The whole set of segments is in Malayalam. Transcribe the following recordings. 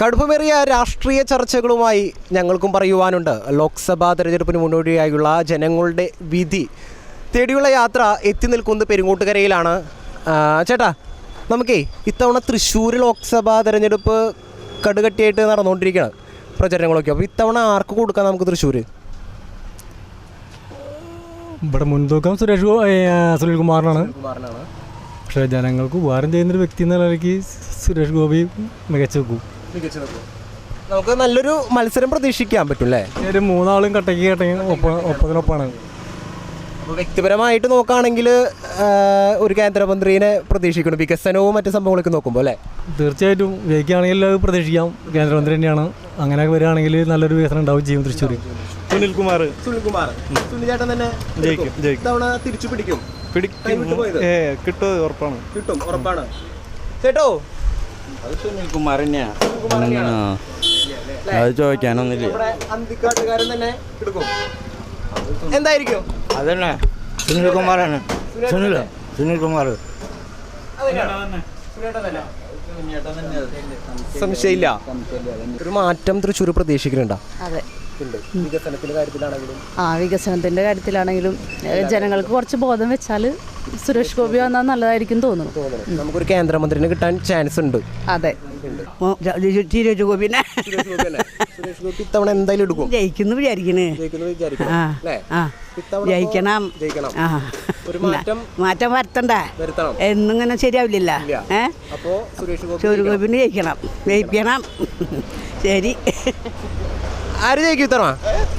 കടുപ്പമേറിയ രാഷ്ട്രീയ ചർച്ചകളുമായി ഞങ്ങൾക്കും പറയുവാനുണ്ട്. ലോക്സഭാ തെരഞ്ഞെടുപ്പിന് മുന്നോടിയായുള്ള ജനങ്ങളുടെ വിധി. തേടിയുള്ള യാത്ര എത്തി നിൽക്കുന്നത് പെരുങ്ങോട്ടുകരയിലാണ്. ചേട്ടാ നമുക്കേ ഇത്തവണ തൃശ്ശൂർ ലോക്സഭാ തെരഞ്ഞെടുപ്പ് കടുകട്ടിയായിട്ട് നടന്നുകൊണ്ടിരിക്കുകയാണ് പ്രചരണങ്ങളൊക്കെ. അപ്പോൾ ഇത്തവണ ആർക്ക് കൊടുക്കാം നമുക്ക് തൃശ്ശൂർ ഇവിടെ മുൻതൂക്കം സുരേഷ് സുനിൽകുമാറിനാണ്. പക്ഷേ ജനങ്ങൾക്ക് ഉപകാരം ചെയ്യുന്നൊരു വ്യക്തി എന്ന നിലയ്ക്ക് സുരേഷ് ഗോപി മികച്ചു വെക്കും നമുക്ക് നല്ലൊരു മത്സരം പ്രതീക്ഷിക്കാൻ പറ്റും അല്ലേ ഒരു മൂന്നാളും കട്ടയ്ക്ക് കട്ടയ്ക്ക് ഒപ്പ അപ്പോൾ വ്യക്തിപരമായിട്ട് നോക്കുകയാണെങ്കിൽ ഒരു കേന്ദ്രമന്ത്രിനെ പ്രതീക്ഷിക്കണം വികസനവും മറ്റു സംഭവങ്ങളൊക്കെ നോക്കുമ്പോൾ അല്ലേ? തീർച്ചയായിട്ടും ജയിക്കുകയാണെങ്കിൽ അത് പ്രതീക്ഷിക്കാം. കേന്ദ്രമന്ത്രി തന്നെയാണ്. അങ്ങനെ വരികയാണെങ്കിൽ നല്ലൊരു വികസനം ഉണ്ടാവും ചെയ്യും തൃശ്ശൂർ സുനിൽകുമാർ. സുനിൽ ചേട്ടൻ തന്നെ ജയിക്കും, തിരിച്ചു പിടിക്കും. പിടിക്കും? ഏ കിട്ടും ഉറപ്പാണ്. കിട്ടും ഉറപ്പാണ്. ചേട്ടോ അത് സുനിൽകുമാർ തന്നെയാണ് സുനിൽകുമാർ തന്നെയാണ്. അത് ചോദിക്കാനൊന്നുമില്ല. നമ്മുടെ അന്തിക്കാട്ടുകാരൻ തന്നെ എടുക്കും. എന്തായിരിക്കും? അതന്നെ. സുനിൽകുമാറാണ് സുനിൽ സുനിൽകുമാർ സംശയമില്ല. ഒരു മാറ്റം തൃശ്ശൂർ പ്രതീക്ഷിക്കുന്നുണ്ടോ? അതെ. വികസനത്തിന്റെ കാര്യത്തിലാണെങ്കിലും. ആ വികസനത്തിന്റെ കാര്യത്തിലാണെങ്കിലും ജനങ്ങൾക്ക് കുറച്ച് ബോധം വെച്ചാൽ സുരേഷ് ഗോപി വന്നാൽ നല്ലതായിരിക്കും തോന്നുന്നു. നമുക്കൊരു കേന്ദ്രമന്ത്രിനെ കിട്ടാൻ ചാൻസ് ഉണ്ട്. അതെ. തിരുവച്ചു ഗോപിനെ. സുരേഷ് ഗോപി? ഇത്തവണ എന്തായാലും എടുക്കും. ജയിക്കുന്നു വിചാരിക്കണ്. ജയിക്കണം. ജയിക്കണം. ഒരു മാറ്റം മാറ്റം വരുത്തണ്ട. വരുത്തണം. എന്നിങ്ങനെ ശരിയാവില്ലല്ല. ഇല്ല. സുരേഷ് ഗോപിന് ജയിക്കണം. ജയിക്കണം. ശരി. ആര് ജയിക്കും ഇത്തവണ?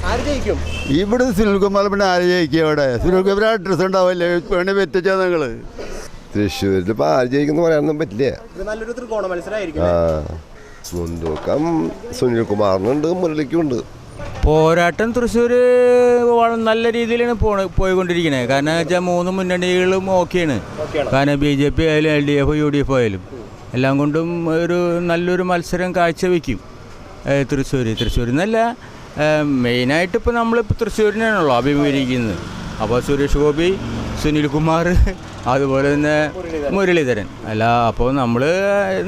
ആര് ജയിക്കും? ഇവിടെ സുനിൽകുമാർ പിന്നെ ആര് ജയിക്കും അവിടെ? സുനിൽകുമാർ അഡ്രസ് ഉണ്ടാവില്ലേ? വേണേ പറ്റിച്ചാ നിങ്ങൾ തൃശ്ശൂരിൽ ഇപ്പൊ ആര് ജയിക്കും പറയാനൊന്നും പറ്റില്ല. നല്ലൊരു ത്രികോണ മത്സരമായിരിക്കും ആ. മുൻതൂക്കം സുനിൽകുമാറിനുണ്ട് മുരളിക്കുണ്ട്. പോരാട്ടം തൃശ്ശൂർ നല്ല രീതിയിലാണ് പോണ പോയിക്കൊണ്ടിരിക്കുന്നത് കാരണം വെച്ചാൽ മൂന്ന് മുന്നണികളും ഓക്കെയാണ്. കാരണം ബി ജെ പി ആയാലും L D F U D F ആയാലും. എല്ലാം കൊണ്ടും ഒരു നല്ലൊരു മത്സരം കാഴ്ചവെക്കും. തൃശ്ശൂർ തൃശ്ശൂർ എന്നല്ല മെയിനായിട്ട് ഇപ്പോൾ നമ്മളിപ്പോൾ തൃശ്ശൂരിനാണല്ലോ അഭിമുഖീകരിക്കുന്നത്. അപ്പോൾ സുരേഷ് ഗോപി സുനിൽകുമാർ അതുപോലെ തന്നെ മുരളീധരൻ. അല്ല അപ്പോൾ നമ്മൾ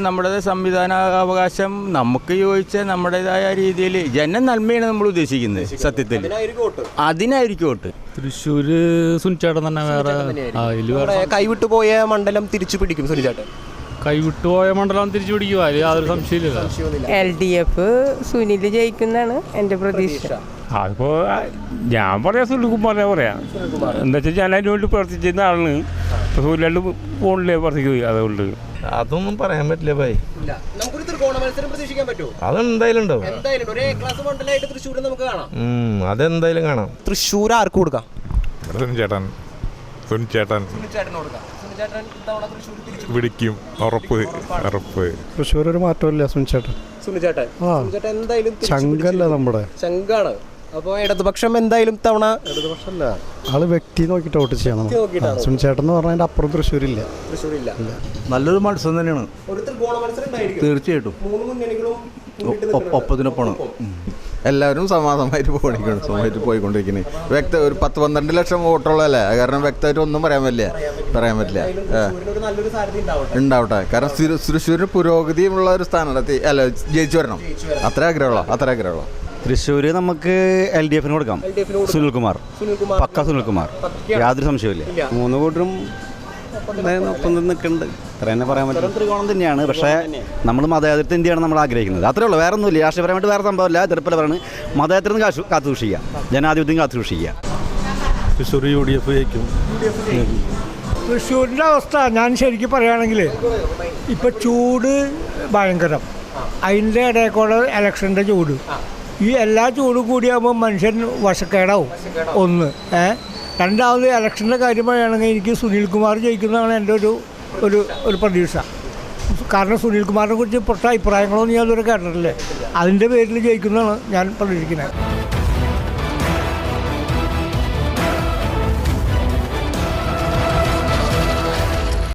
നമ്മുടെ സംവിധാന അവകാശം നമുക്ക് യോജിച്ച നമ്മുടേതായ രീതിയിൽ ജന നന്മയാണ് നമ്മൾ ഉദ്ദേശിക്കുന്നത് സത്യത്തിൽ അതിനായിരിക്കും വോട്ട്. തൃശ്ശൂർ സുനിച്ചേട്ടൻ തന്നെ വേറെ കൈവിട്ടു പോയ മണ്ഡലം തിരിച്ചു പിടിക്കും സുനിചേട്ടൻ കൈവിട്ടു പോയ മണ്ഡലം തിരിച്ചു പിടിക്കുക അതിൽ യാതൊരു സംശയമില്ലല്ലോ എൽ ഡി എഫ് സുനിൽ ജയിക്കുന്നതാണ് എന്റെ പ്രതീക്ഷ. അതിപ്പോ ഞാൻ പറയാം സുനിൽകുമാറിനെ പറയാം. എന്താ വെച്ചാൽ ഞാൻ അതിനു വേണ്ടി പ്രവർത്തിച്ചിരുന്ന ആളാണ്. ഇപ്പൊ സൂര്യണ്ട് ഫോണിലേ പ്രവർത്തിക്കുക അതുകൊണ്ട്. അതൊന്നും പറയാൻ പറ്റില്ല ഭായി. ഇല്ല നമുക്കൊരു ത്രികോണ മത്സരം പ്രതീക്ഷിക്കാൻ പറ്റുമോ? അതെന്തായാലും ഉണ്ടാവും. അതെന്തായാലും കാണാം. തൃശ്ശൂർ ആർക്ക് കൊടുക്കാം? ചേട്ടൻ. സുനിൽ ചേട്ടൻ. കൊടുക്കാം. പിടിക്കും ഉറപ്പ് ഉറപ്പ്. തൃശ്ശൂർ ഒരു മാറ്റമില്ല സുനിച്ചേട്ടൻ. സുനിച്ചേട്ടൻ. സുനിച്ചേട്ടൻ എന്തായാലും ചങ്കല്ല നമ്മുടെ. ചങ്കാണ്. അപ്പോൾ ഇടതുപക്ഷം എന്തായാലും തവണ ഇടതുപക്ഷമല്ല ആൾ വ്യക്തി നോക്കിയിട്ട് വോട്ട് ചെയ്യണം. സുനിച്ചേട്ടൻ എന്ന് പറഞ്ഞാൽ അതിന്റെ അപ്പുറം തൃശ്ശൂരില്ല. തൃശ്ശൂരില്ല. നല്ലൊരു മത്സരം തന്നെയാണ്. തീർച്ചയായിട്ടും. മൂന്ന് എല്ലാവരും സമാധാനമായിട്ട് പോയിക്കൊണ്ട് സമയത്ത് പോയിക്കൊണ്ടിരിക്കുന്നത് വ്യക്ത ഒരു പത്ത് പന്ത്രണ്ട് ലക്ഷം വോട്ടുള്ളതല്ലേ? അത് കാരണം വ്യക്തമായിട്ട് ഒന്നും പറയാൻ പറ്റില്ല. പറയാൻ പറ്റില്ല. ഏ. നല്ലൊരു സാധ്യത ഉണ്ടാവട്ടെ. ഉണ്ടാവട്ടെ കാരണം തൃശ്ശൂർ തൃശ്ശൂരിന് പുരോഗതിയുമുള്ള ഒരു സ്ഥാനാർത്ഥി അല്ല ജയിച്ചു വരണം. അത്ര ആഗ്രഹമുള്ള അത്ര ആഗ്രഹമുള്ള. തൃശ്ശൂർ നമുക്ക് എൽ ഡി എഫിന് കൊടുക്കാം. സുനിൽകുമാർ. സുനിൽകുമാർ. പക്ക സുനിൽകുമാർ. യാതൊരു സംശയമില്ല. മൂന്ന് കൂട്ടരും ഒപ്പം നിൽക്കുന്നുണ്ട് അത്ര തന്നെ പറയാൻ പറ്റും. ത്രികോണം തന്നെയാണ്. പക്ഷേ നമ്മൾ മതേതരത്തെ ഇന്ത്യയാണ് നമ്മൾ ആഗ്രഹിക്കുന്നത്. അത്രേ ഉള്ളൂ. വേറെ ഒന്നുമില്ല രാഷ്ട്രീയപരമായിട്ട് വേറെ സംഭവമില്ല തിരുപ്പലവരാണ് മതേതരത്തിന് കാശു കാത്തു സൂക്ഷിക്കുക ജനാധിപത്യം കാത്തു സൂക്ഷിക്കുക തൃശ്ശൂർ യു ഡി എഫ് ജയിക്കും. തൃശ്ശൂരിന്റെ അവസ്ഥ ഞാൻ ശരിക്കും പറയുകയാണെങ്കിൽ ഇപ്പം ചൂട് ഭയങ്കരം. അതിന്റെ ഇടയിൽ കൂടെ ഇലക്ഷന്റെ ചൂട്. ഈ എല്ലാ ചൂടും കൂടിയാകുമ്പോൾ മനുഷ്യൻ വശക്കേടാവും. ഒന്ന് ഏ? രണ്ടാമത് ഇലക്ഷന്റെ കാര്യം പറയുകയാണെങ്കിൽ എനിക്ക് സുനിൽകുമാർ ജയിക്കുന്നതാണ് എന്റെ ഒരു ഒരു ഒരു പ്രതീക്ഷ. കാരണം സുനിൽകുമാറിനെ കുറിച്ച് പൊട്ട അഭിപ്രായങ്ങളൊന്നും ഞാൻ ഇതുവരെ കേട്ടിട്ടില്ലേ. അതിന്റെ പേരിൽ ജയിക്കുന്നതാണ് ഞാൻ പ്രതീക്ഷിക്കുന്നത്.